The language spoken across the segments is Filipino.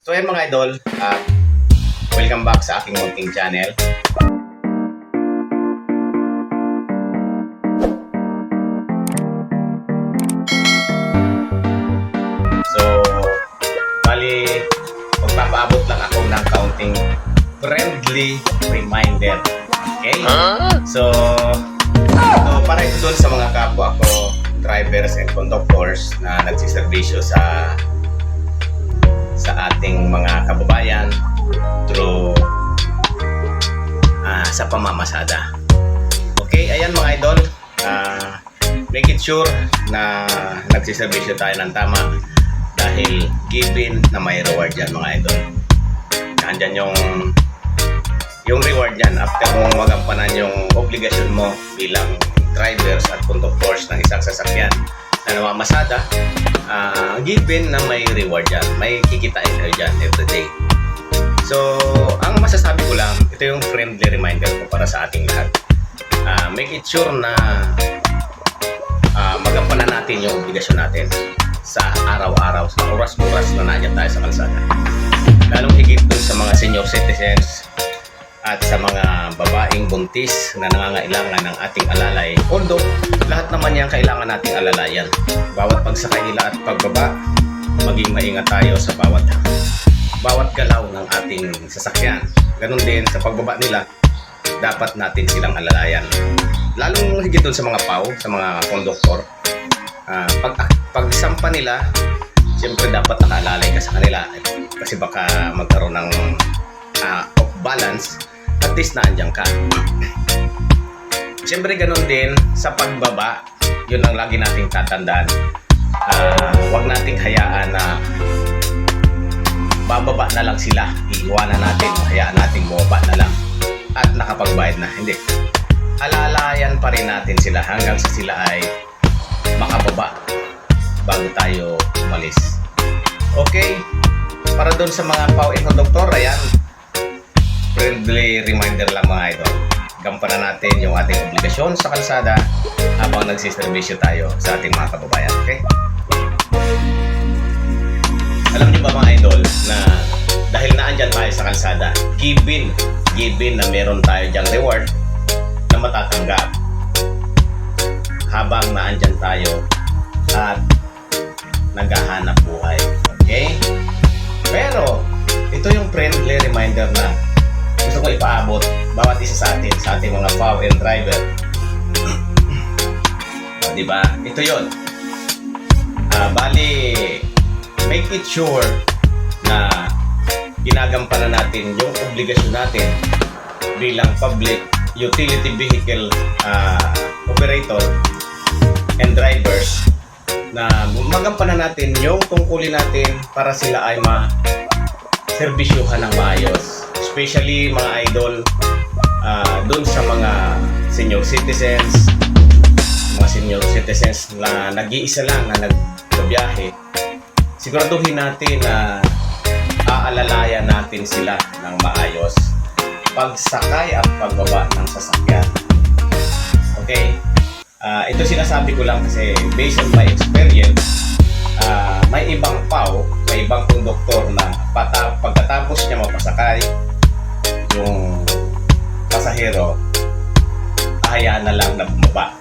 So ayan mga idol, at welcome back sa aking munting channel. So, bali, magpapaabot lang ako ng counting friendly reminder. Okay? So, ito, para ito doon sa mga kapwa ko, drivers and conductors na nagsiservisyo sa pamamasada. Okay, ayan mga idol. Ah, make it sure na nagsiservisyo tayo ng tama dahil given na may reward yan mga idol. Nandyan yung yung reward yan after mong magampanan yung obligasyon mo bilang drivers at conductors ng isang sasakyan na namamasada ah given na may reward yan. May kikitain kayo dyan every day. So, ang masasabi ko lang, ito yung friendly reminder ko para sa ating lahat. Ah, make it sure na ah, magampanan natin yung obligasyon natin sa araw-araw, sa oras-oras na nandiyan tayo sa kalsada. Lalong higit dun sa mga senior citizens at sa mga babaeng buntis na nangangailangan ng ating alalay. Although, lahat naman yan kailangan nating alalayan. Bawat pagsakay nila at pagbaba, maging maingat tayo sa bawat bawat galaw ng ating sasakyan. Ganon din sa pagbaba nila, dapat natin silang alalayan. Lalong higit dun sa mga pau, sa mga konduktor. Ah, pag pagsampa nila, siyempre dapat nakaalalay ka sa kanila. Kasi baka magkaroon ng ah, off balance, at least naandyan ka. Siyempre ganun din sa pagbaba, yun ang lagi nating tatandaan. Ah, huwag nating hayaan na bababa na lang sila. Iiwanan natin, hayaan nating bumaba na lang at nakapagbayad na. Hindi. Alalayan pa rin natin sila hanggang sa sila ay makababa bago tayo umalis. Okay? Para doon sa mga pau and doktor, ayan, friendly reminder lang mga idol. Gampanan natin yung ating obligasyon sa kalsada habang nagsiservisyo tayo sa ating mga kababayan. Okay? Alam niyo ba mga idol na dahil naandyan tayo sa kalsada, given, given na meron tayo diyang reward na matatanggap habang naandyan tayo at naghahanap buhay. Okay? Pero, ito yung friendly reminder na gusto ko ipaabot bawat isa sa atin, sa ating mga POW and driver. o, di ba? Ito yon. Ah, bali, make it sure na ginagampanan natin yung obligasyon natin bilang public utility vehicle ah, operator and drivers na magampanan natin yung tungkulin natin para sila ay ma serbisyuhan ng maayos. Especially mga idol ah, doon sa mga senior citizens, mga senior citizens na nag-iisa lang na nagbabiyahe, siguraduhin natin na aalalayan natin sila ng maayos pagsakay at pagbaba ng sasakyan. Okay? Ah, ito sinasabi ko lang kasi based on my experience, ah, may ibang pau, may ibang konduktor na pata, pagkatapos niya mapasakay yung pasahero, hayaan na lang na bumaba.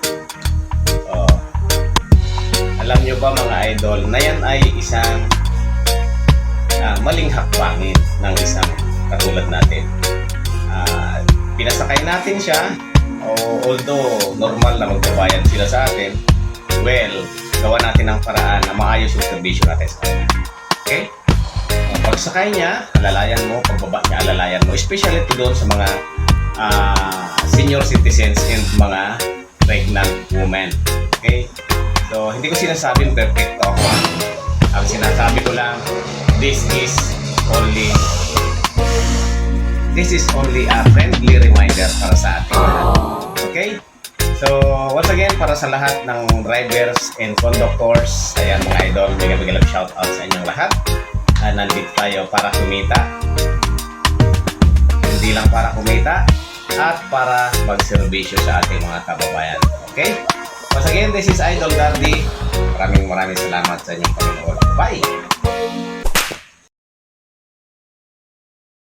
Alam nyo ba mga idol, na yan ay isang ah, maling hakbangin ng isang katulad natin. Ah, pinasakay natin siya, o although normal na magbabayad sila sa atin, well, gawa natin ang paraan na maayos yung servisyo natin sa kanya. Okay? Pagsakay niya, alalayan mo, pagbaba niya, alalayan mo. Especially ito doon sa mga ah, senior citizens and mga pregnant women. Okay? So, hindi ko sinasabing perfecto ako. Ang sinasabi ko lang, this is only this is only a friendly reminder para sa lahat. Okay? So, once again, para sa lahat ng drivers and conductors, ayan mga idol, mega mega love shout out sa inyong lahat. Ah, nandito tayo para kumita. Hindi lang para kumita, at para magserbisyo sa ating mga kababayan. Okay? Once again, this is Idol Dardy. Maraming maraming salamat sa inyong panonood. Bye!